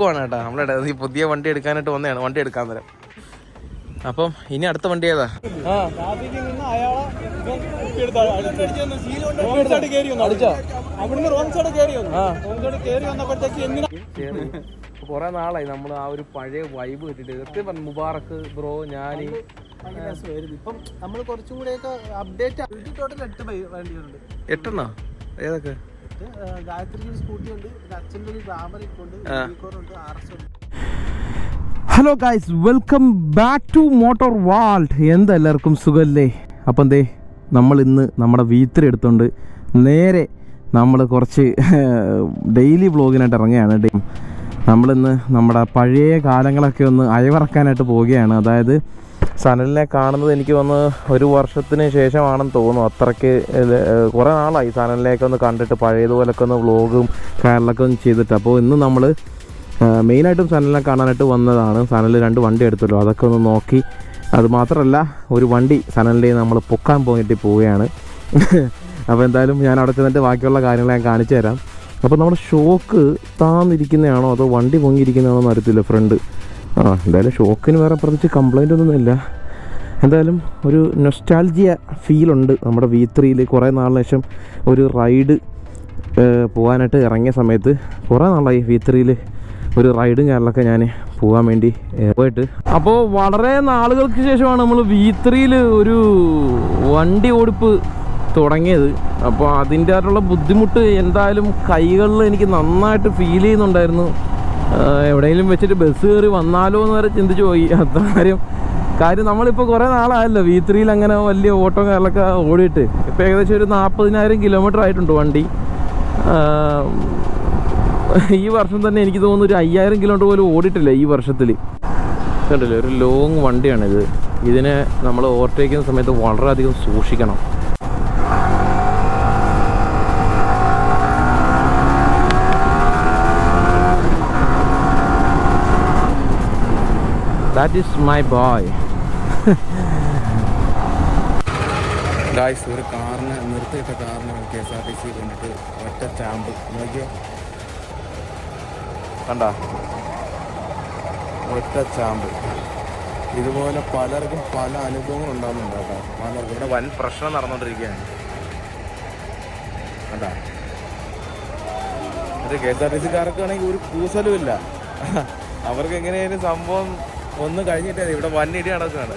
ാണ് കേട്ടോ. നമ്മളെ ഈ പുതിയ വണ്ടി എടുക്കാനായിട്ട് വന്നതാണ്. വണ്ടി എടുക്കാൻ തരാം അപ്പം ഇനി അടുത്ത വണ്ടി ഏതാ? കൊറേ. നാളായി നമ്മൾ ആ ഒരു പഴയ വൈബ് കിട്ടിട്ട് സത്യം പറഞ്ഞു മുബാറക്ക് ബ്രോ ഞാൻ ഇപ്പം നമ്മൾ കുറച്ചും കൂടെയൊക്കെ അപ്ഡേറ്റ് എട്ടെണ്ണോ? ഏതൊക്കെ? Hello guys welcome back to motor world എന്താ എല്ലാവർക്കും സുഖമല്ലേ അപ്പം ദേ നമ്മൾ ഇന്ന് നമ്മുടെ വീത്തിരി എടുത്തുകൊണ്ട് നേരെ നമ്മൾ കുറച്ച് ഡെയിലി വ്ളോഗിനായിട്ട് ഇറങ്ങുകയാണ്. ഡേ- നമ്മളിന്ന് നമ്മുടെ പഴയ കാലങ്ങളൊക്കെ ഒന്ന് അയവിറക്കാനായിട്ട് പോവുകയാണ്. അതായത് സനലിനെ കാണുന്നത് എനിക്ക് വന്ന് ഒരു വർഷത്തിന് ശേഷമാണെന്ന് തോന്നുന്നു. അത്രയ്ക്ക് കുറേ നാളായി സനലിനെയൊക്കെ ഒന്ന് കണ്ടിട്ട് പഴയതുപോലൊക്കെ ഒന്ന് വ്ളോഗും കാര്യങ്ങളൊക്കെ ഒന്ന് ചെയ്തിട്ട്. അപ്പോൾ ഇന്ന് നമ്മൾ മെയിനായിട്ടും സനലിനെ കാണാനായിട്ട് വന്നതാണ്. സനൽ രണ്ട് വണ്ടി എടുത്തല്ലോ. അതൊക്കെ ഒന്ന് നോക്കി. അത് മാത്രമല്ല ഒരു വണ്ടി സനലിന്റെ നമ്മൾ പൊക്കാൻ പോയിട്ട് പോവുകയാണ്. അപ്പോൾ എന്തായാലും ഞാൻ അവിടെ ചെന്നിട്ട് ബാക്കിയുള്ള കാര്യങ്ങൾ ഞാൻ കാണിച്ചു തരാം അപ്പോൾ നമ്മുടെ ഷോക്ക് താന്നിരിക്കുന്നതാണോ? അതോ വണ്ടി പൊങ്ങിയിരിക്കുന്നതാണോ എന്ന് അറിയത്തില്ല ഫ്രണ്ട് ആ എന്തായാലും ഷോക്കിന് വേറെ പ്രത്യേകിച്ച് കംപ്ലൈന്റ് ഒന്നുമില്ല എന്തായാലും ഒരു നൊസ്റ്റാൾജിയ ഫീലുണ്ട് നമ്മുടെ വി ത്രീയിൽ കുറേ നാളിന് ശേഷം ഒരു റൈഡ് പോകാനായിട്ട് ഇറങ്ങിയ സമയത്ത് കുറേ നാളായി വി ത്രീയിൽ ഒരു റൈഡും കാര്യങ്ങളൊക്കെ ഞാൻ പോകാൻ വേണ്ടി പോയിട്ട്. അപ്പോൾ വളരെ നാളുകൾക്ക് ശേഷമാണ് നമ്മൾ വി ത്രീയിൽ ഒരു വണ്ടി ഓടിപ്പ് തുടങ്ങിയത്. അപ്പോൾ അതിന്റെ ആയിട്ടുള്ള ബുദ്ധിമുട്ട് എന്തായാലും കൈകളിൽ എനിക്ക് നന്നായിട്ട് ഫീൽ ചെയ്യുന്നുണ്ടായിരുന്നു. എവിടെയെങ്കിലും വെച്ചിട്ട് ബസ് കയറി വന്നാലോ എന്ന് വരെ ചിന്തിച്ചു പോയി. അത്ര കാര്യം. കാര്യം നമ്മളിപ്പോൾ കുറേ നാളായല്ലോ വി ത്രീയിൽ അങ്ങനെ വലിയ ഓട്ടോ കാര്യങ്ങളൊക്കെ ഓടിയിട്ട്. ഇപ്പോൾ ഏകദേശം ഒരു നാൽപ്പതിനായിരം കിലോമീറ്റർ ആയിട്ടുണ്ട് വണ്ടി. ഈ വർഷം തന്നെ എനിക്ക് തോന്നുന്നു ഒരു അയ്യായിരം കിലോമീറ്റർ പോലും ഓടിയിട്ടില്ല ഈ വർഷത്തിൽ കണ്ടില്ലേ? ഒരു ലോങ് വണ്ടിയാണിത്. ഇതിനെ നമ്മൾ ഓവർടേക്ക് ചെയ്യുന്ന സമയത്ത് വളരെയധികം സൂക്ഷിക്കണം. That is my boy guys ഒരു കാറിന് നിർത്തിയിട്ട കാറിന് K S R T C കൊണ്ടിട്ട് ഒറ്റ സ്റ്റാമ്പ്. നോക്കിയോ? കണ്ട? ഒറ്റ സ്റ്റാമ്പ്. ഇതുപോലെ പലർക്കും പല അനുഭവങ്ങൾ ഉണ്ടാകുന്നുണ്ട് കേട്ടോ. പലർക്കും. ഇവിടെ വൻ പ്രശ്നം നടന്നുകൊണ്ടിരിക്കുകയാണ് കണ്ടാ? ഇത് കെ എസ് ആർ ടി സിക്കാർക്കാണെങ്കിൽ ഒരു കൂസലും ഇല്ല. അവർക്ക് എങ്ങനെയായാലും സംഭവം ഒന്ന് കഴിഞ്ഞിട്ടേ ഇവിടെ വൻ ഇടി നടക്കുകയാണ്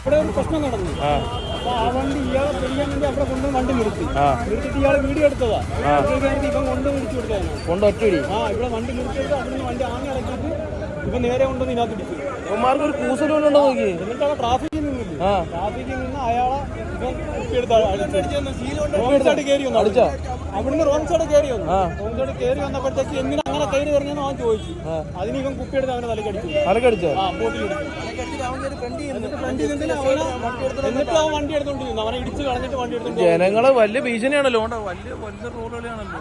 ഇവിടെ ഒരു പ്രശ്നം നടന്നു. ആ. അപ്പൊ ആ വണ്ടി ഇയാളെ പിടിക്കാൻ വേണ്ടി അവിടെ കൊണ്ടുവന്ന് വണ്ടി നിർത്തി. നിർത്തിയിട്ട് ഇയാളെ വീഡിയോ എടുത്തതാ. എടുത്ത് ഇവൻ കൊണ്ട് വിളിച്ചു കൊടുത്തതാണ് കൊണ്ട് ഒറ്റയിടി. ആ ഇവിടെ വണ്ടി നിർത്തിയിട്ട് അവിടെ വണ്ടി ആങ്ങി ഇറക്കിയിട്ട് ഇപ്പൊ നേരെ കൊണ്ടുവന്ന് ഇതിനകത്ത് ഇടിച്ചു അവന്മാർക്ക് ഒരു കൂസലും ഉണ്ടോ നോക്കി? എന്നിട്ട് അവിടെ ട്രാഫിക്കിൽ നിന്നില്ല? ആ. ട്രാഫിക്കിൽ നിന്ന് അയാളെ ഇവൻ കുപ്പിയെടുത്ത് അടിച്ചു കയറി വന്നു. അടിച്ചോ? അവിടുന്ന് റോങ് സൈഡ് കയറി വന്നു. റോങ് സൈഡ് കയറി വന്നപ്പോഴത്തേക്ക് എങ്ങനെ അങ്ങനെ കയറി ഇറങ്ങിയെന്ന് അവൻ ചോദിച്ചു. അതിന് ഇവൻ കുപ്പിയെടുത്ത് അവനെ തലക്കടിച്ചു. തലക്കടിച്ചു? ആ ബോട്ടിലിടിച്ചു എന്നിട്ട് അവൻ വണ്ടി എടുത്തോണ്ടിരുന്നു. അവനെ ഇടിച്ച് കളഞ്ഞിട്ട് വണ്ടി എടുത്തോണ്ട്. ജനങ്ങൾ വലിയ ഭീഷണിയാണല്ലോ. വലിയ വലിയ റോഡുകളാണല്ലോ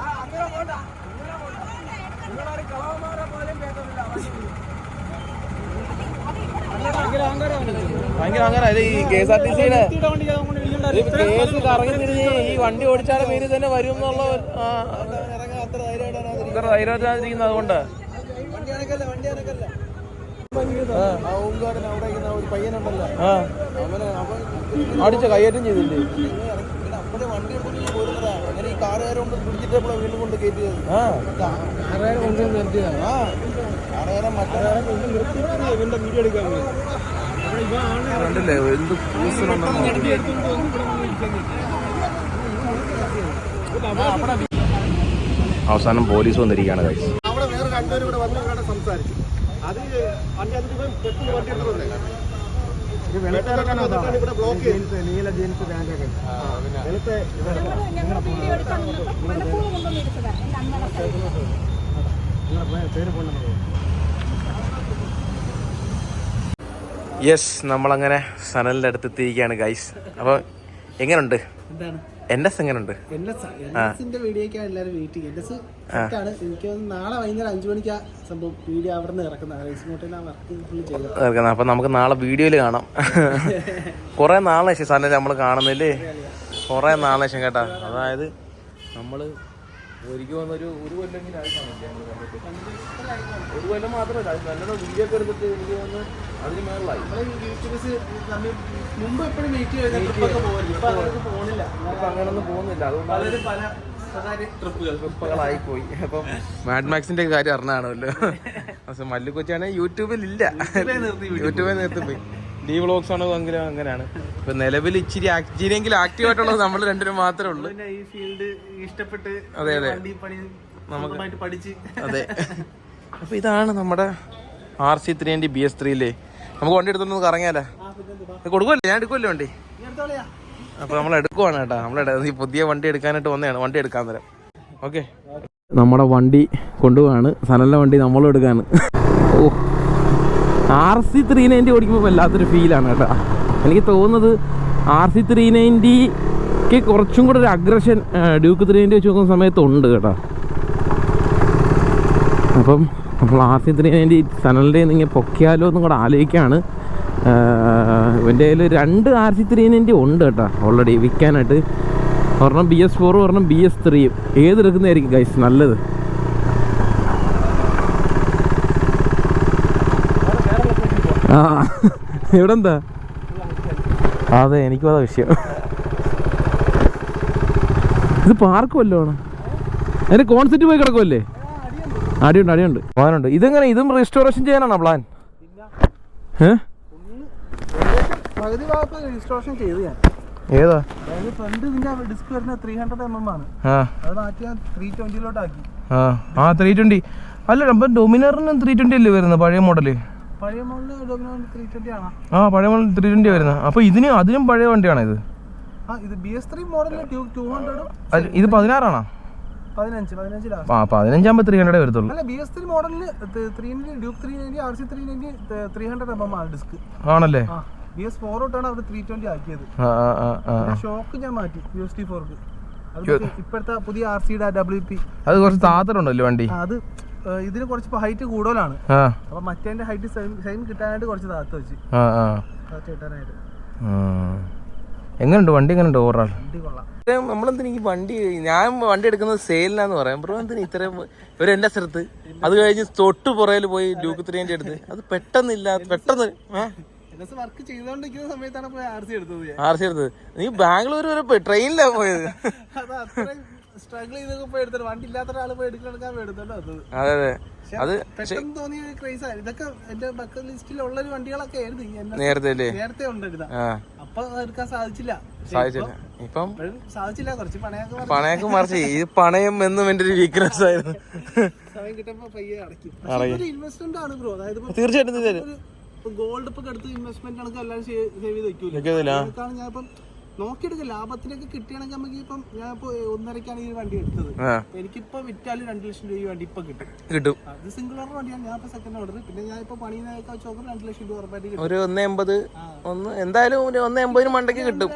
ഭയങ്കര ഭയങ്കര ഈ കെ എസ് ആർ ടി സിയുടെ കേസ് കറങ്ങി തിരിഞ്ഞ് ഈ വണ്ടി ഓടിച്ചാലും പേര് തന്നെ വരും എന്നുള്ള ഇത്ര അതുകൊണ്ട്. ആ. അടിച്ച കയ്യേറ്റം ചെയ്തില്ലേ? വീഡിയോ എടുക്കാൻ കണ്ടില്ലേ? എന്ത് അവസാനം പോലീസ് വന്നിരിക്കുകയാണ് കഴിച്ച് അവിടെ വേറെ രണ്ടുപേരും ഇവിടെ വന്ന് ഇവിടെ സംസാരിച്ചു. അത് വണ്ടി അതിന് ഇവൻ പെട്ടെന്ന് വണ്ടി എടുത്തോണ്ടേ ഇവിടെ ബ്ലോക്ക് ചെയ്ത്. നീല ജീൻസ് വെളുത്തെ ഞങ്ങൾ വീഡിയോ എടുക്കാൻ സംഭവം നമ്മളങ്ങനെ സനലിന്റെ അടുത്ത് എത്തിയിരിക്കുകയാണ് ഗൈസ് അപ്പൊ എങ്ങനുണ്ട്? വർക്ക് എങ്ങനുണ്ട്? അപ്പൊ നമുക്ക് നാളെ വീഡിയോയിൽ കാണാം. കുറേ നാളെ ശേഷം സനൽ നമ്മൾ കാണുന്നില്ലേ കുറേ നാളെ ശേഷം കേട്ടാ. അതായത് നമ്മൾ ഒരിക്കൽ വന്നൊരു ഒരു കൊല്ലെങ്കിലും ആയി കാണില്ല ഒരു കൊല്ലം മാത്രമല്ല അത് വീഡിയോ ഒക്കെ എടുത്തിട്ട് എനിക്ക് വന്ന് അതിന് മേളിലായി. മുമ്പ് എപ്പോഴും ഇപ്പൊ അങ്ങനൊന്നും പോകുന്നില്ല. അതുകൊണ്ട് പലരും പല സ്വകാര്യ ട്രിപ്പുകൾ ട്രിപ്പുകളായി പോയി അപ്പം മാഡ് മാക്സിന്റെ കാര്യം അറിഞ്ഞാണല്ലോ. പക്ഷെ മല്ലു കൊച്ചാണെങ്കിൽ യൂട്യൂബിൽ ഇല്ല യൂട്യൂബിൽ നിർത്തിപ്പോയി. ഡി വ്ളോഗ്സ് ആണോ എങ്കിലും അങ്ങനെയാണ്. ഇപ്പൊ നിലവിൽ ഇച്ചിരി ഇച്ചിരിയെങ്കിലും ആക്റ്റീവ് ആയിട്ടുള്ളത് നമ്മൾ രണ്ടുപേരും മാത്രമേ ഉള്ളൂ. പിന്നെ ഈ ഫീൽഡ് ഇഷ്ടപ്പെട്ട് അതെ, അതെ. നമുക്ക് പഠിച്ച്. അതെ. അപ്പൊ ഇതാണ് നമ്മുടെ R C three and B S ത്രീയിലെ നമുക്ക് വണ്ടി എടുത്തോണ്ട് കറങ്ങിയാലേ? കൊടുക്കുമല്ലേ ഞാൻ എടുക്കുമല്ലോ വണ്ടി? അപ്പൊ നമ്മൾ എടുക്കുവാണ് കേട്ടോ. നമ്മൾ ഈ പുതിയ വണ്ടി എടുക്കാനായിട്ട് വന്നതാണ്. വണ്ടി എടുക്കാൻ തരാം ഓക്കെ നമ്മുടെ വണ്ടി കൊണ്ടുപോവാണ്. സനല വണ്ടി നമ്മളും എടുക്കാണ്. Oh R C three ninety ഓടിക്കുമ്പോൾ വല്ലാത്തൊരു ഫീലാണ് കേട്ടോ. എനിക്ക് തോന്നുന്നത് ആർ സി ത്രീ നയന്റിക്ക് കുറച്ചും കൂടെ ഒരു അഗ്രഷൻ ഡ്യൂക്ക് ത്രീ നയന്റി വെച്ച് നോക്കുന്ന സമയത്ത് ഉണ്ട് കേട്ടോ. അപ്പം നമ്മൾ ആർ സി ത്രീ നയന്റി സനലിന്റെ നിങ്ങൾ പൊക്കിയാലോ എന്നും കൂടെ ആലോചിക്കുകയാണ്. ഇവന്റെ കയ്യിൽ രണ്ട് ആർ സി ത്രീ നയന്റി ഉണ്ട് കേട്ടോ ഓൾറെഡി വിൽക്കാനായിട്ട്. ഒരെണ്ണം ബി എസ് ഫോറും ഒരെണ്ണം ബി എസ് ത്രീയും ഏതെടുക്കുന്നതായിരിക്കും ഗൈസ് നല്ലത്. ആ ഇവിടെ എന്താ അതെ എനിക്കും അതാ വിഷയം. ഇത് പാർക്ക് വല്ലതും അതിന്റെ കോൺസെപ്റ്റ് പോയി കിടക്കുമല്ലേ അടിയുണ്ട് അടിയുണ്ട്. പോകാനുണ്ട്. ഇതെങ്ങനെ? ഇതും റെസ്റ്റോറേഷൻ ചെയ്യാനാണോ പ്ലാൻ രജിസ്ട്രേഷൻ ഏതാ? ഫ്രണ്ട് ഇതിന്റെ ഡിസ്ക് വരുന്നത് ത്രീ ഹൺഡ്രഡ് എം എം ആണ്. ആ. അത് മാറ്റി ത്രീ ട്വന്റിയിലോട്ടാക്കി ആ. ആ ത്രീ ട്വന്റി അല്ല അപ്പം ഡൊമിനറിന് ത്രീ ട്വന്റി അല്ലേ വരുന്നത്? പഴയ മോഡൽ ആ പഴയ മോഡൽ ത്രീ ട്വന്റി വരുന്നത് അപ്പൊ ഇതിന് അതിനും പഴയ വണ്ടിയാണ് ഇത്? ഇത് പതിനാറാണോ? ആ പതിനഞ്ചാകുമ്പോൾ ത്രീ ഹൺഡ്രഡേ വരത്തുള്ളൂ. ആണല്ലേ? ബി എസ് ഫോർ തൊട്ടാണ് ത്രീ ട്വന്റി ആക്കിയത്. ഷോക്ക് ഞാൻ മാറ്റി യു എസ് ടി ഫോർക്ക് ഇപ്പോഴത്തെ പുതിയ ആർ സിയുടെ ഡബ്ല്യു പി അത് കുറച്ച് താത്തറുണ്ടല്ലോ വണ്ടി. അത് ഇതിന് കുറച്ച് ഹൈറ്റ് കൂടുതലാണ്. അപ്പൊ മറ്റേ ഹൈറ്റ് സെയിം കിട്ടാനായിട്ട് കുറച്ച് താത്ത വെച്ച്. കിട്ടാനായിട്ട്. എങ്ങനെയുണ്ട് വണ്ടി എങ്ങനെയുണ്ട് ഓവറാൾ? വണ്ടി കൊള്ളാം. നമ്മളെന്തിനാ ഈ വണ്ടി ഞാൻ വണ്ടി എടുക്കുന്നത് സെയിലിനാന്ന് പറയാം. ബ്രോ എന്തിനാ ഇത്രയും ഒരു എന്റെ സ്ഥലത്ത്? അത് കഴിഞ്ഞ് തൊട്ട് പുറയിൽ പോയി ഡ്യൂക്ക് ത്രീന്റെ അടുത്ത്. അത് പെട്ടെന്നില്ല പെട്ടെന്ന് വർക്ക് ചെയ്തുകൊണ്ടിരിക്കുന്ന സമയത്താണ് പോയി ആർ സി എടുത്തത് ഞാൻ. ആർ സി എടുത്തത്. നീ ബാംഗ്ലൂർ വരെ പോയി ട്രെയിനിലാണ് പോയത്. സ്ട്രഗിൾ ചെയ്തൊക്കെ പോയി എടുത്തത് വണ്ടി ഇല്ലാത്ത ഒരാൾ പോയി എടുക്കാൻ എടുത്തോണ്ട് വന്നത് അതെ. അതെ അത്. പെട്ടെന്ന് തോന്നിയ ക്രൈസ് ഇതൊക്കെ എന്റെ ബക്കറ്റ് ലിസ്റ്റിൽ ഉള്ള ഒരു വണ്ടികളൊക്കെ ആയിരുന്നു നേരത്തെ നേരത്തെ ഉണ്ടായിരുന്ന അപ്പൊ എടുക്കാൻ സാധിച്ചില്ല. സാധിച്ചില്ല. ഇപ്പം സാധിച്ചില്ല. കുറച്ച് പണയൊക്കെ പണയൊക്കെ മറിച്ച്. ഈ പണയം എന്നും എന്റെ ഒരു വീക്ക്നെസ് ആയിരുന്നു. സമയം കിട്ടുമ്പോ പയ്യെ അടയ്ക്കും. ഇതൊരു ഇൻവെസ്റ്റ്മെന്റ് ആണ് ബ്രോ അതായത് തീർച്ചയായിട്ടും ഗോൾഡ് ഇപ്പൊ എടുത്ത് ഇൻവെസ്റ്റ്മെന്റ് ആണെങ്കിൽ എല്ലാവരും സേവ് ചെയ്ത് വെക്കൂല. ഞാൻ ഇപ്പം നോക്കിയെടുക്കുക ലാഭത്തിനൊക്കെ കിട്ടുകയാണെങ്കിൽ നമുക്ക് ഇപ്പം ഞാൻ ഇപ്പൊ ഒന്നരക്കാണ് ഈ വണ്ടി എടുത്തത്. എനിക്കിപ്പോ വിറ്റാലും രണ്ട് ലക്ഷം രൂപ ഈ വണ്ടി ഇപ്പൊ കിട്ടും. കിട്ടും. അത് സിംഗിൾ ഓർഡർ വണ്ടിയാണ് ഞാൻ ഇപ്പൊ സെക്കൻഡ് ഓർഡർ പിന്നെ ഞാൻ ഇപ്പൊ പണിയൊക്കെ വെച്ച് നോക്കുമ്പോൾ രണ്ട് ലക്ഷം രൂപ ഉറപ്പായിട്ട് കിട്ടും. ഒരു ഒന്ന് എൺപത് ഒന്ന് എന്തായാലും ഒരു ഒന്ന് എൺപതിന് മണ്ടയ്ക്ക് കിട്ടും.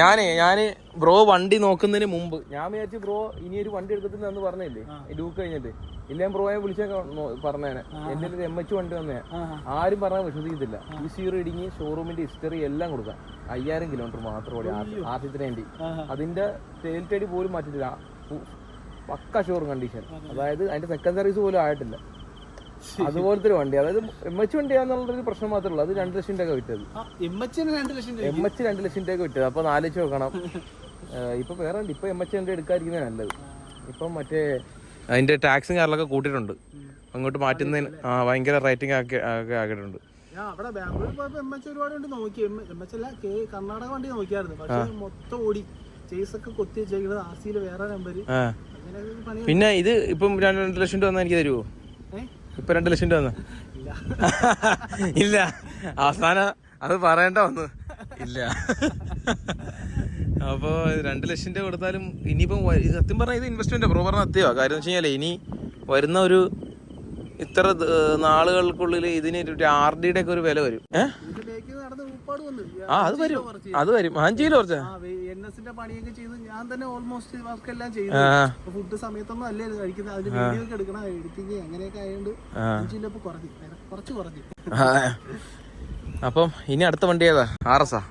ഞാനേ ഞാൻ ബ്രോ വണ്ടി നോക്കുന്നതിന് മുമ്പ് ഞാൻ വിചാരിച്ചു ബ്രോ ഇനി ഒരു വണ്ടി എടുക്കത്തില്ല എന്ന് പറഞ്ഞില്ലേ? ഡൂക്ക് കഴിഞ്ഞിട്ട്. ഇല്ലേ ബ്രോയെ വിളിച്ചൊക്കെ പറഞ്ഞേനെ. എന്റെ ഒരു എം എച്ച് വണ്ടി വന്നേ ആരും പറഞ്ഞാൽ വിശ്വസിക്കത്തില്ല ഈ സീറോ ഇടിങ്ങി ഷോറൂമിന്റെ ഹിസ്റ്ററി എല്ലാം കൊടുക്കാം. അയ്യായിരം കിലോമീറ്റർ മാത്രം ഓടി ആദ്യത്തിന് വേണ്ടി. അതിന്റെ സെയിൽ ടൈഡ് പോലും മാറ്റിട്ടില്ല പക്ക ഷോറൂം കണ്ടീഷൻ അതായത് അതിന്റെ സെക്കൻഡ് സർവീസ് പോലും ആയിട്ടില്ല. അതുപോലത്തെ ഒരു വണ്ടി. അതായത് എം എച്ച് വണ്ടിയാന്നുള്ളൊരു പ്രശ്നം മാത്രമേ ഉള്ളൂ. അത് രണ്ട് ലക്ഷം രൂപ വിറ്റത്. എം എച്ച് രണ്ട് ലക്ഷം രൂപ വിറ്റത്. അപ്പൊ നാലു ലക്ഷം നോക്കണം ഇപ്പൊ വേറെ ഇപ്പൊ എം എച്ച് വണ്ടി എടുക്കാതിരിക്കുന്നത് നല്ലത്. ഇപ്പം മറ്റേ അതിന്റെ ടാക്സും കാര്യങ്ങളൊക്കെ കൂട്ടിയിട്ടുണ്ട്. അങ്ങോട്ട് മാറ്റുന്നതിന് ആ ഭയങ്കര റേറ്റിംഗ് ആക്കി ആക്കി ആക്കിയിട്ടുണ്ട്. അവിടെ ബാംഗ്ലൂർ പോയപ്പോ എം എച്ച് ഒരുപാട് വണ്ടി നോക്കി. എം എച്ച് അല്ല കെ കർണാടക വണ്ടി നോക്കിയായിരുന്നു. പക്ഷെ മൊത്തം ഓടി. ചേസ് ഒക്കെ കൊത്തി വെച്ചേക്കുന്നത് ആർ സിയിൽ വേറെ നമ്പർ പിന്നെ ഇത് ഇപ്പം രണ്ട് രണ്ട് ലക്ഷം രൂപ എനിക്ക് തരുമോ? ഇപ്പൊ രണ്ട് ലക്ഷം രൂപ ഇല്ല. അവസാനം അത് പറയണ്ട വന്നു ഇല്ല. അപ്പോ രണ്ട് ലക്ഷം രൂപ കൊടുത്താലും ഇനിയിപ്പം സത്യം പറഞ്ഞാൽ ഇത് ഇൻവെസ്റ്റ്മെന്റ് ബ്രോ പറഞ്ഞ സത്യമാ കാര്യം എന്ന് വെച്ച് കഴിഞ്ഞാൽ ഇനി വരുന്ന ഒരു ഇത്ര നാളുകൾക്കുള്ളിൽ ഇതിന് ഒരു ആർ ഡിയുടെ ഒക്കെ ഒരു വില വരും. ഏഹ് ആ അത് വരും. അത് വരും. കുറച്ച്. ആ എൻ എസിന്റെ പണിയൊക്കെ ചെയ്ത് ഞാൻ തന്നെ ഓൾമോസ്റ്റ് വർക്ക് എല്ലാം ചെയ്തു. ആ. ഫുഡ് സമയത്തൊന്നും അല്ലേ ഇത് കഴിക്കുന്നത്? അതിന് വീഡിയോ ഒക്കെ എടുക്കണം അങ്ങനെയൊക്കെ ആയതുകൊണ്ട് കുറഞ്ഞു. കുറച്ച് കുറഞ്ഞു. അപ്പം ഇനി അടുത്ത വണ്ടി ഏതാ? ആർ എസ് ആ.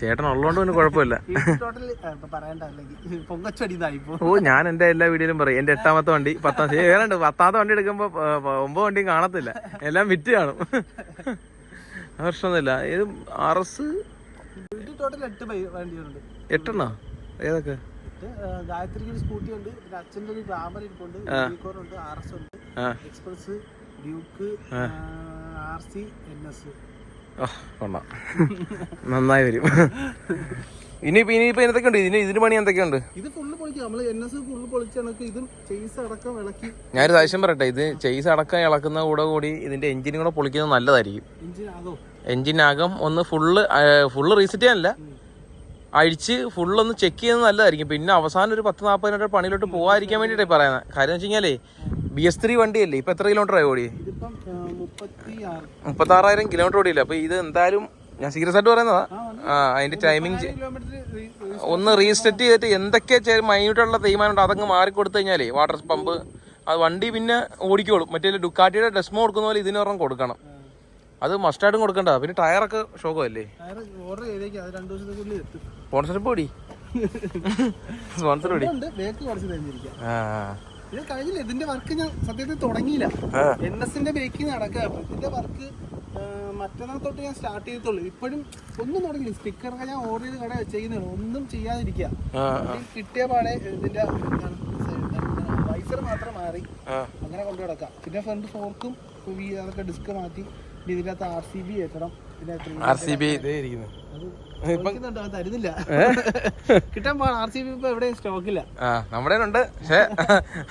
ചേട്ടൻ ഉള്ളതുകൊണ്ട് പിന്നെ കുഴപ്പമില്ല. ഓ ഞാൻ എന്റെ എല്ലാ വീഡിയോയിലും പറയും എന്റെ എട്ടാമത്തെ വണ്ടി പത്താം ഉണ്ട് പത്താമത്തെ വണ്ടി എടുക്കുമ്പോ ഒമ്പത് വണ്ടിയും കാണത്തില്ല. എല്ലാം വിറ്റ് കാണും. പ്രശ്നമൊന്നുമില്ല. ഇത് അറസ് എട്ടെണ്ണോ? ഏതൊക്കെ? ഗായത്രിക്ക് ഒരു സ്കൂട്ടി ഉണ്ട് പിന്നെ അച്ഛന്റെ ഒരു ഗ്ലാമർ ഇരിപ്പുണ്ട് ഉണ്ട് ആർ എസ് ഉണ്ട് express Duke R C N S കൊള്ളാം. നന്നായി വരും. ഇനിയിപ്പോ ഇനിയിപ്പോ എന്തൊക്കെ ഉണ്ട് ഇതിന് ഇതിന് പണി എന്തൊക്കെയുണ്ട്? ഇത് ഫുള്ള് പൊളിക്കും. നമ്മൾ എൻ എസ് ഫുള്ള് പൊളിച്ച കണക്ക് ഇതും ചെയ്സ് അടക്കം ഇളക്കി. ഞാനൊരു താവശ്യം പറയട്ടെ. ഇത് ചെയ്സ് അടക്കം ഇളക്കുന്ന കൂടെ കൂടി ഇതിന്റെ എഞ്ചിനും കൂടെ പൊളിക്കുന്നത് നല്ലതായിരിക്കും. എഞ്ചിൻ ആകം ഒന്ന് ഫുള്ള് ഫുള്ള് റീസെറ്റ് ചെയ്യാനല്ല. അഴിച്ച് ഫുള്ളൊന്ന് ചെക്ക് ചെയ്യുന്നത് നല്ലതായിരിക്കും. പിന്നെ അവസാനം ഒരു പത്ത് നാൽപ്പതിനായിട്ട് പണിയിലോട്ട് പോകാതിരിക്കാൻ വേണ്ടിയിട്ടാണ് പറയുന്നത്. കാര്യം വെച്ച് കഴിഞ്ഞാലേ ബി എസ് ത്രീ വണ്ടിയല്ലേ? ഇപ്പൊ എത്ര കിലോമീറ്റർ ആയി ഓടി മുപ്പത്തി ആറായിരം കിലോമീറ്റർ ഓടിയില്ല? അപ്പൊ ഇത് എന്തായാലും ഞാൻ സീരിയസ് ആയിട്ട് പറയുന്നതാ. ആ അതിന്റെ ടൈമിങ് കിലോമീറ്റർ ഒന്ന് റീസെറ്റ് ചെയ്തിട്ട് എന്തൊക്കെ മൈന്യൂട്ടുള്ള തീരുമാനമുണ്ട് അതങ്ങ് മാറിക്കൊടുത്തു കഴിഞ്ഞാലേ വാട്ടർ പമ്പ് അത് വണ്ടി പിന്നെ ഓടിക്കോളും. മറ്റേ ഡുക്കാട്ടിയുടെ ഡെസ്മോ കൊടുക്കുന്ന പോലെ ഇതിനൊരെണ്ണം കൊടുക്കണം. അത് മസ്റ്റായിട്ടും കൊടുക്കണ്ട. പിന്നെ ടയറൊക്കെ സ്പോൺസർഷിപ്പ് ഓടി? സ്പോൺസർ ബേക്ക് കുറച്ച് തന്നിരിക്കാം. ആ. ഇത് കഴിഞ്ഞില്ല. ഇതിന്റെ വർക്ക് ഞാൻ സത്യത്തിൽ തുടങ്ങിയില്ല. എൻ എസിന്റെ ബേക്കിംഗ് നടക്കുക. ഇതിന്റെ വർക്ക് മറ്റന്നാൾ തൊട്ട് ഞാൻ സ്റ്റാർട്ട് ചെയ്തിട്ടുള്ളൂ. ഇപ്പോഴും ഒന്നും തുടങ്ങിയില്ല. സ്റ്റിക്കറൊക്കെ ഞാൻ ഓർഡർ ചെയ്ത് കട ചെയ്യുന്നുള്ളൂ ഒന്നും ചെയ്യാതിരിക്കുക. കിട്ടിയ പാടെ ഇതിന്റെ വൈസർ മാത്രം മാറി അങ്ങനെ കൊണ്ടു കിടക്കാം പിന്നെ ഫ്രണ്ട് ഫോർക്കും അതൊക്കെ ഡിസ്ക് മാറ്റി ഇതിന്റെ അകത്ത് ആർ സി ബി കയറ്റണം ആർ സി ബി ഇരിക്കുന്നു തരുന്നില്ല. കിട്ടാൻ പാടാ ആർ സി ബി ഇപ്പൊ എവിടെയും സ്റ്റോക്കില്ല. ആ നമ്മുടെ ഉണ്ട് പക്ഷേ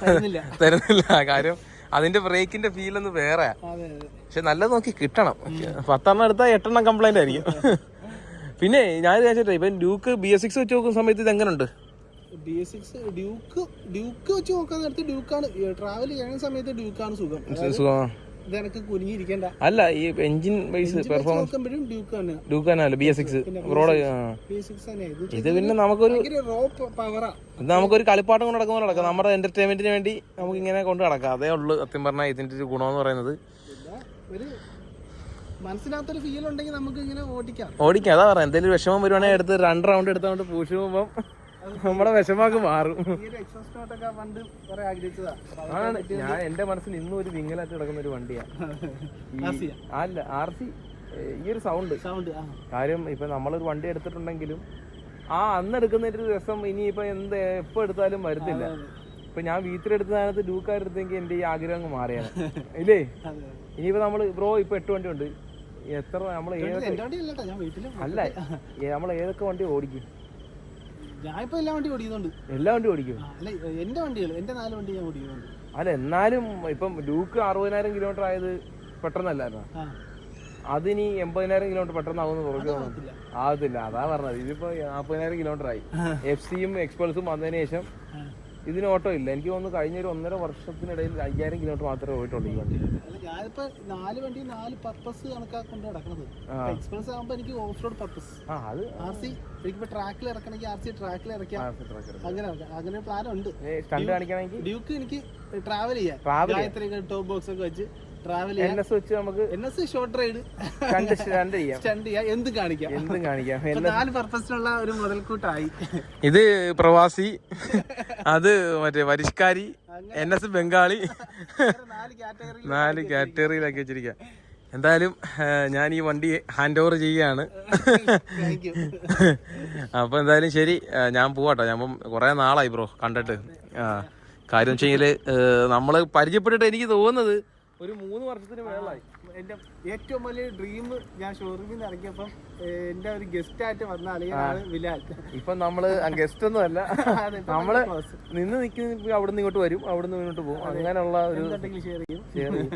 തരുന്നില്ല. തരുന്നില്ല. കാര്യം അതിന്റെ ബ്രേക്കിന്റെ ഫീൽ ഒന്ന് വേറെ. അതെ അതെ പക്ഷെ നല്ലത് നോക്കി കിട്ടണം. പത്തെണ്ണം എടുത്താൽ എട്ടെണ്ണം കംപ്ലൈന്റ് ആയിരിക്കും. പിന്നെ ഞാൻ വിചാരിച്ചിട്ടേ ഇപ്പൊ ഡ്യൂക്ക് ബി എസ് സിക്സ് വെച്ച് നോക്കുന്ന സമയത്ത് ഇത് എങ്ങനെയുണ്ട് B S six Duke Duke വെച്ച് നോക്കാൻ നേരത്തെ ഡ്യൂക്കാണ് ട്രാവൽ ചെയ്യുന്ന സമയത്ത് ഡ്യൂക്കാണ് സുഖം. അല്ല ഈ എഞ്ചിൻ വൈസ് പെർഫോമൻസ് ഡ്യൂക്ക് തന്നെ തന്നെയല്ല ബി എസ് സിക്സ് റോഡ് ഇത് പിന്നെ നമുക്കൊരു ഇത് നമുക്കൊരു കളിപ്പാട്ടം കൊണ്ട് നടക്കുന്ന നടക്കാം. നമ്മുടെ എന്റർടൈൻമെന്റിന് വേണ്ടി നമുക്ക് ഇങ്ങനെ കൊണ്ട് നടക്കാം. അതേ ഉള്ളു സത്യം പറഞ്ഞാൽ ഇതിന്റെ ഒരു ഗുണമെന്ന് പറയുന്നത്. മനസ്സിനകത്തൊരു ഫീൽ ഉണ്ടെങ്കിൽ നമുക്ക് ഇങ്ങനെ ഓടിക്കാം. ഓടിക്കാം. അതാ പറയാം എന്തെങ്കിലും വിഷമം വരുവാണെങ്കിൽ എടുത്ത് രണ്ട് റൗണ്ട് എടുത്തോണ്ട് പൂഷ് പോകുമ്പോൾ നമ്മുടെ വിഷമമൊക്കെ മാറും. ആണ്. ഞാൻ എന്റെ മനസ്സിൽ ഇന്നും ഒരു വിങ്ങലായിട്ട് കിടക്കുന്ന ഒരു വണ്ടിയാ. അല്ല ആർ സി ഈ ഒരു സൗണ്ട് കാര്യം ഇപ്പൊ നമ്മളൊരു വണ്ടി എടുത്തിട്ടുണ്ടെങ്കിലും ആ അന്ന് എടുക്കുന്നതിന്റെ ഒരു രസം ഇനിയിപ്പോ എന്ത് എപ്പോ എടുത്താലും വരുന്നില്ല. ഇപ്പൊ ഞാൻ വീട്ടിൽ എടുത്ത സാധനത്ത് ഡൂക്കാർ എടുത്തെങ്കിൽ എന്റെ ഈ ആഗ്രഹം അങ്ങ് മാറിയാണ്. ഇല്ലേ? ഇനിയിപ്പോ നമ്മൾ ബ്രോ ഇപ്പൊ എട്ട് വണ്ടി ഉണ്ട് എത്ര നമ്മൾ ഏതൊക്കെ അല്ല നമ്മൾ ഏതൊക്കെ വണ്ടി ഓടിക്കും? ഞാൻ ഇപ്പൊ എല്ലാ വണ്ടി ഓടിക്കുന്നുണ്ട് എല്ലാ വണ്ടി ഓടിക്കും? അല്ല എന്റെ വണ്ടികൾ എന്റെ നാല് വണ്ടി ഞാൻ ഓടിക്കുന്നുണ്ട് അല്ല എന്നാലും ഇപ്പം ലൂക്ക് അറുപതിനായിരം കിലോമീറ്റർ ആയത് പെട്ടെന്നല്ലായിരുന്നു? അതിനി എൺപതിനായിരം കിലോമീറ്റർ പെട്ടെന്ന് ആവുമെന്ന് പുറകെ ആവത്തില്ല. അതാ പറഞ്ഞത്. ഇതിപ്പോ നാൽപ്പതിനായിരം കിലോമീറ്റർ ആയി എഫ് സിയും എക്സ്പൾസും വന്നതിന് ശേഷം. ഇതിന് ഓട്ടോ ഇല്ല. എനിക്ക് തോന്നുന്നു കഴിഞ്ഞ ഒരു ഒന്നര വർഷത്തിനിടയിൽ അയ്യായിരം കിലോമീറ്റർ മാത്രമേ പോയിട്ടുള്ളൂ ഈ വണ്ടി. ഞാനിപ്പോ നാല് വണ്ടി നാല് പർപ്പസ് കണക്കാക്കൊണ്ട് നടക്കുന്നത് എക്സ്പ്രസ് ആകുമ്പോ എനിക്ക് ഓഫ് റോഡ് പർപ്പസ് അത് ആർ സി എനിക്കിപ്പോ ട്രാക്കിൽ ഇറക്കണമെങ്കിൽ ആർ സി ട്രാക്കിൽ ഇറക്കാം. അങ്ങനെ അങ്ങനെ പ്ലാൻ ഉണ്ട്. ഡ്യൂക്ക് എനിക്ക് ട്രാവൽ ചെയ്യാം. ഗായത്രി ടോപ്പ് ബോക്സ് ഒക്കെ വെച്ച് ട്രാവൽ എൻ എസ് വെച്ച് നമുക്ക് എൻ എസ് ഷോർട്ട് റൈഡ് രണ്ട് സ്റ്റണ്ട് ചെയ്യാം. സ്റ്റണ്ട് ചെയ്യാം. എന്ത് കാണിക്കാം. എന്തും കാണിക്കാം. നാല് പർപ്പസിനുള്ള ഒരു മുതൽക്കൂട്ടായി. ഇത് പ്രവാസി അത് മറ്റേ പരിഷ്കാരി എൻ എസ് ബംഗാളി. നാല് കാറ്റഗറി നാല് കാറ്റഗറിയിലാക്കി വെച്ചിരിക്കുക എന്തായാലും ഞാൻ ഈ വണ്ടി ഹാൻഡ് ഓവർ ചെയ്യുകയാണ്. അപ്പൊ എന്തായാലും ശരി ഞാൻ പോവാട്ടോ. ഞാൻ കുറെ നാളായി ബ്രോ കണ്ടിട്ട്. ആ കാര്യം വെച്ചെങ്കിൽ നമ്മൾ പരിചയപ്പെട്ടിട്ട് എനിക്ക് തോന്നുന്നത് ഒരു മൂന്ന് വർഷത്തിന് മേളായി. എന്റെ ഏറ്റവും വലിയ ഡ്രീം ഞാൻ ഷോറൂമിൽ നിന്ന് ഇറങ്ങിയപ്പം എന്റെ ഒരു ഗസ്റ്റ് ആയിട്ട് വന്ന അളിയനാണ് വിലാൽ. ഇപ്പൊ നമ്മൾ ഗസ്റ്റ് ഒന്നും അല്ല. നമ്മൾ നിന്ന് നിൽക്കുന്ന അവിടെ നിന്ന് ഇങ്ങോട്ട് വരും അവിടെ നിന്ന് ഇങ്ങോട്ട് പോകും. അങ്ങനെയുള്ള ഒരു കൊറേ ഷെയർ ചെയ്യും.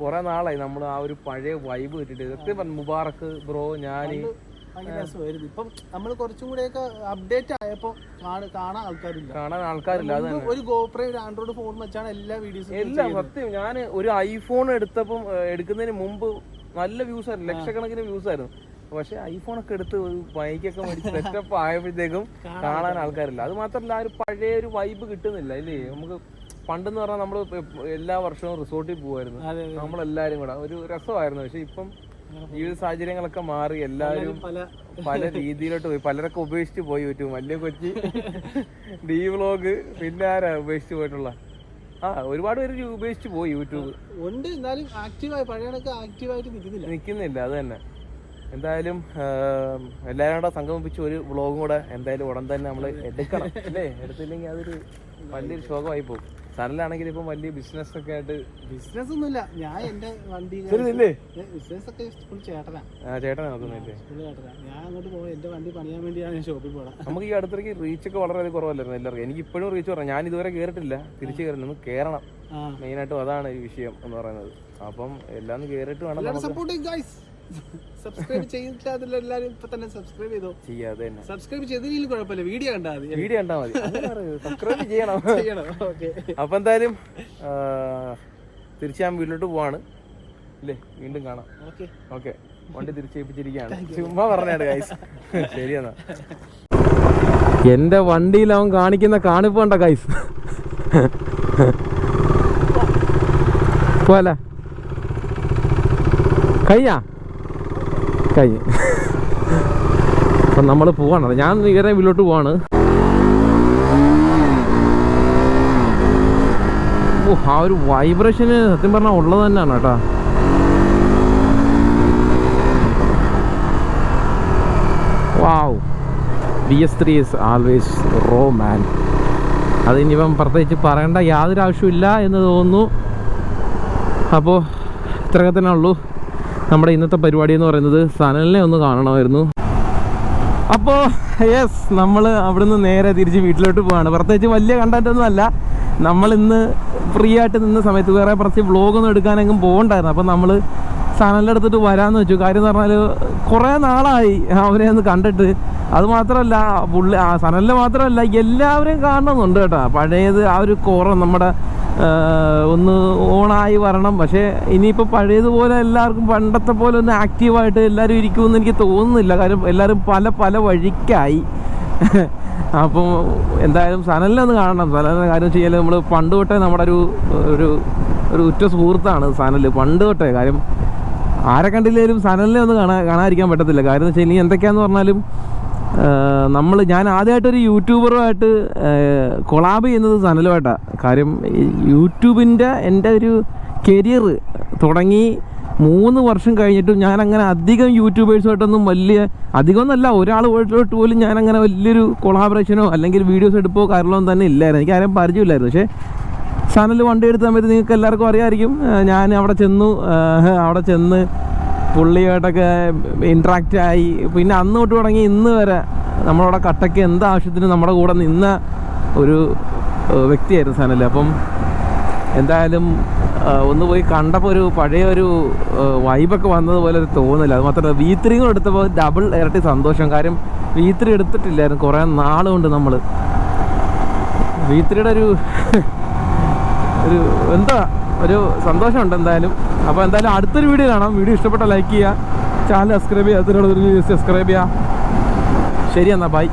കുറെ നാളായി നമ്മൾ ആ ഒരു പഴയ വൈബ് കിട്ടിട്ട്. സത്യം പറഞ്ഞു മുബാറക്ക് ബ്രോ ഞാൻ ഭയങ്കര രസമായിരുന്നു. ഇപ്പം നമ്മൾ കുറച്ചും കൂടെയൊക്കെ അപ്ഡേറ്റ് ആയപ്പോ കാണ- കാണാൻ ആൾക്കാരില്ല. കാണാൻ ആൾക്കാരില്ല അത് ഒരു ഗോപ്രോ ഒരു ആൻഡ്രോയിഡ് ഫോൺ വെച്ചാണ് എല്ലാ വീഡിയോസും എല്ലാം സത്യം. ഞാൻ ഒരു ഐഫോൺ എടുത്തപ്പം ഏഹ്, എടുക്കുന്നതിന് മുമ്പ് നല്ല വ്യൂസ് ആയിരുന്നു. ലക്ഷക്കണക്കിന് വ്യൂസ് ആയിരുന്നു. പക്ഷെ ഐഫോൺ ഒക്കെ എടുത്ത് ഒരു ബൈക്കൊക്കെ മേടിച്ച് സെറ്റപ്പ് ആയപ്പോഴത്തേക്കും കാണാൻ ആൾക്കാരില്ല. അത് മാത്രമല്ല ആ ഒരു പഴയ ഒരു വൈബ് കിട്ടുന്നില്ല അല്ലേ? നമുക്ക് പണ്ടെന്ന് പറഞ്ഞാൽ നമ്മൾ എല്ലാ വർഷവും റിസോർട്ടിൽ പോകുമായിരുന്നു അതെ. നമ്മളെല്ലാരും കൂടെ. ഒരു രസമായിരുന്നു. പക്ഷെ ഇപ്പം ജീവിത സാഹചര്യങ്ങളൊക്കെ മാറി എല്ലാവരും പല രീതിയിലോട്ട് പോയി. പലരൊക്കെ ഉപേക്ഷിച്ച് പോയി പറ്റും വലിയ കൊച്ചി ഡി വ്ലോഗ് പിന്നെ ആരാ ഉപേക്ഷിച്ച് പോയിട്ടുള്ള? ആ ഒരുപാട് പേര് ഉപേക്ഷിച്ച് പോയി യൂട്യൂബ്. ഉണ്ട് എന്നാലും ആക്റ്റീവായി ആക്റ്റീവായിട്ട് നിൽക്കുന്നില്ല. നിൽക്കുന്നില്ല അത് തന്നെ. എന്തായാലും എല്ലാവരും കൂടെ സംഗമിപ്പിച്ച് ഒരു വ്ളോഗും കൂടെ എന്തായാലും ഉടൻ തന്നെ നമ്മൾ എടുക്കണം. അല്ലേ? എടുത്തില്ലെങ്കിൽ അതൊരു വലിയൊരു ശോകമായി പോകും. സനലാണെങ്കിൽ ഇപ്പം വലിയ ബിസിനസ് ഒക്കെ ആയിട്ട് ബിസിനസ് ഒന്നുമില്ല. ഞാൻ എന്റെ വണ്ടി ബിസിനസ് ഒക്കെ ഫുൾ ചേട്ടനാ. ആ ചേട്ടൻ നോക്കുന്നില്ലേ ഫുൾ ചേട്ടനാ. ഞാൻ അങ്ങോട്ട് പോയി എന്റെ വണ്ടി പണിയാൻ വേണ്ടിയാണ് ഞാൻ ഷോപ്പിൽ പോകാം നമുക്ക് ഈ അടുത്തേക്ക് റീച്ച് ഒക്കെ വളരെ കുറവല്ലായിരുന്നു എല്ലാവർക്കും. എനിക്ക് ഇപ്പോഴും റീച്ച് പറയാം ഞാൻ ഇതുവരെ കേറിട്ടില്ല തിരിച്ചു കയറി നമുക്ക് കയറണം മെയിൻ മെയിനായിട്ടും അതാണ് ഈ വിഷയം എന്ന് പറയുന്നത്. അപ്പം എല്ലാം കേറിട്ട് കയറിയിട്ട് വേണം സപ്പോർട്ട് ഗൈസ് സബ്സ്ക്രൈബ് ചെയ്തിട്ടില്ല എല്ലാവരും ഇപ്പൊ തന്നെ സബ്സ്ക്രൈബ് ചെയ്തോ? ചെയ്യാതെ തന്നെ. സബ്സ്ക്രൈബ് കുഴപ്പമില്ല. വീഡിയോ കണ്ടാൽ മതി. വീഡിയോ കണ്ടാൽ മതി. സബ്സ്ക്രൈബ് ചെയ്യണം. ചെയ്യണം. ഓക്കെ അപ്പൊ എന്തായാലും തിരിച്ച് ഞാൻ വീട്ടിലോട്ട് പോവാണ്. അല്ലേ വീണ്ടും കാണാം. ഓക്കെ ഓക്കെ വണ്ടി തിരിച്ചേപ്പിച്ചിരിക്കുകയാണ് ചുമ്മാ പറഞ്ഞാണ് ഗൈസ് ശരിയെന്നാ എന്റെ വണ്ടിയിൽ അവൻ കാണിക്കുന്ന കാണിപ്പണ്ട ഗൈസ് പോലെ കഴിഞ്ഞാ കഴിഞ്ഞ് അപ്പം നമ്മൾ പോവാണ്. ഞാൻ നേരെ വീട്ടിലോട്ട് പോവാണ്. ഓ ആ ഒരു വൈബ്രേഷന് സത്യം പറഞ്ഞാൽ ഉള്ളത് തന്നെയാണ് കേട്ടോ. Wow. B S three is always row man അതിനിപ്പം പ്രത്യേകിച്ച് പറയേണ്ട യാതൊരു ആവശ്യമില്ല എന്ന് തോന്നുന്നു. അപ്പോൾ ഇത്രയൊക്കെ തന്നെ ഉള്ളൂ. നമ്മുടെ ഇന്നത്തെ പരിപാടി എന്ന് പറയുന്നത് സനലിനെ ഒന്ന് കാണണമായിരുന്നു. അപ്പോൾ യെസ് നമ്മൾ അവിടുന്ന് നേരെ തിരിച്ച് വീട്ടിലോട്ട് പോവാണ്. പ്രത്യേകിച്ച് വലിയ കണ്ടന്റ് ഒന്നും അല്ല. നമ്മൾ ഇന്ന് ഫ്രീ ആയിട്ട് നിന്ന സമയത്ത് വേറെ കുറച്ച് വ്ളോഗൊന്നും എടുക്കാനെങ്കിലും പോകണ്ടായിരുന്നു. അപ്പോൾ നമ്മൾ സനലിന്റെ അടുത്തിട്ട് വരാമെന്ന് വെച്ചു. കാര്യം എന്ന് പറഞ്ഞാൽ കുറേ നാളായി അവരെ ഒന്ന് കണ്ടിട്ട്. അത് മാത്രമല്ല പുള്ളി ആ സനലിനെ മാത്രമല്ല എല്ലാവരെയും കാണണമെന്നുണ്ട് കേട്ടോ. പഴയത് ആ ഒരു കുറവ് നമ്മുടെ ഒന്ന് ഓണായി വരണം. പക്ഷേ ഇനിയിപ്പോൾ പഴയതുപോലെ എല്ലാവർക്കും പണ്ടത്തെ പോലെ ഒന്ന് ആക്റ്റീവായിട്ട് എല്ലാവരും ഇരിക്കുമെന്ന് എനിക്ക് തോന്നുന്നില്ല. കാര്യം എല്ലാവരും പല പല വഴിക്കായി. അപ്പോൾ എന്തായാലും സനലിനെ ഒന്ന് കാണണം. സനലിനെ കാര്യം ചെയ്യാൻ നമ്മൾ പണ്ട് തൊട്ടേ നമ്മുടെ ഒരു ഒരു ഒരു ഉറ്റ സുഹൃത്താണ് സനൽ പണ്ട് തൊട്ടേ. കാര്യം ആരെ കണ്ടില്ലേലും സനലിനെ ഒന്ന് കാണാൻ കാണാതിരിക്കാൻ പറ്റത്തില്ല. കാര്യം എന്ന് വെച്ചാൽ ഇനി എന്തൊക്കെയാന്ന് പറഞ്ഞാലും നമ്മൾ ഞാൻ ആദ്യമായിട്ടൊരു യൂട്യൂബറുമായിട്ട് കൊളാബ് ചെയ്യുന്നത് സനലുമായിട്ടാണ് കാര്യം യൂട്യൂബിന്റെ എന്റെ ഒരു കരിയർ തുടങ്ങി മൂന്ന് വർഷം കഴിഞ്ഞിട്ടും ഞാൻ അങ്ങനെ അധികം യൂട്യൂബേഴ്സുമായിട്ടൊന്നും വലിയ അധികമൊന്നുമല്ല ഒരാൾ പോയിട്ട് പോലും ഞാൻ അങ്ങനെ വലിയൊരു കൊളാബറേഷനോ അല്ലെങ്കിൽ വീഡിയോസ് എടുപ്പോ കാര്യങ്ങളോ തന്നെ ഇല്ലായിരുന്നു. എനിക്ക് ആരെയും പരിചയമില്ലായിരുന്നു. പക്ഷേ ചാനൽ വണ്ടി എടുത്ത സമയത്ത് നിങ്ങൾക്ക് എല്ലാവർക്കും അറിയാമായിരിക്കും ഞാൻ അവിടെ ചെന്നു അവിടെ ചെന്ന് പുള്ളിയായിട്ടൊക്കെ ഇൻട്രാക്റ്റ് ആയി. പിന്നെ അന്ന് തൊട്ട് തുടങ്ങി ഇന്ന് വരെ നമ്മളവിടെ കട്ടയ്ക്ക് എന്ത് ആവശ്യത്തിന് നമ്മുടെ കൂടെ നിന്ന ഒരു വ്യക്തിയായിരുന്നു സനൽ അപ്പം എന്തായാലും ഒന്ന് പോയി കണ്ടപ്പോൾ ഒരു പഴയ ഒരു വൈബൊക്കെ വന്നതുപോലെ ഒരു തോന്നില്ല അത് മാത്രമല്ല വി ത്രീ കൂടെ എടുത്തപ്പോൾ ഡബിൾ ഇരട്ടി സന്തോഷം. കാര്യം വി ത്രീ എടുത്തിട്ടില്ലായിരുന്നു. കുറേ നാളുകൊണ്ട് നമ്മൾ വി ത്രീയുടെ ഒരു ഒരു എന്താ ഒരു സന്തോഷമുണ്ട് എന്തായാലും. അപ്പോൾ എന്തായാലും അടുത്തൊരു വീഡിയോ കാണാം. വീഡിയോ ഇഷ്ടപ്പെട്ട ലൈക്ക് ചെയ്യുക. ചാനൽ സബ്സ്ക്രൈബ് ചെയ്യുക അതിനോട് സബ്സ്ക്രൈബ് ചെയ്യുക ശരി എന്നാൽ ബൈ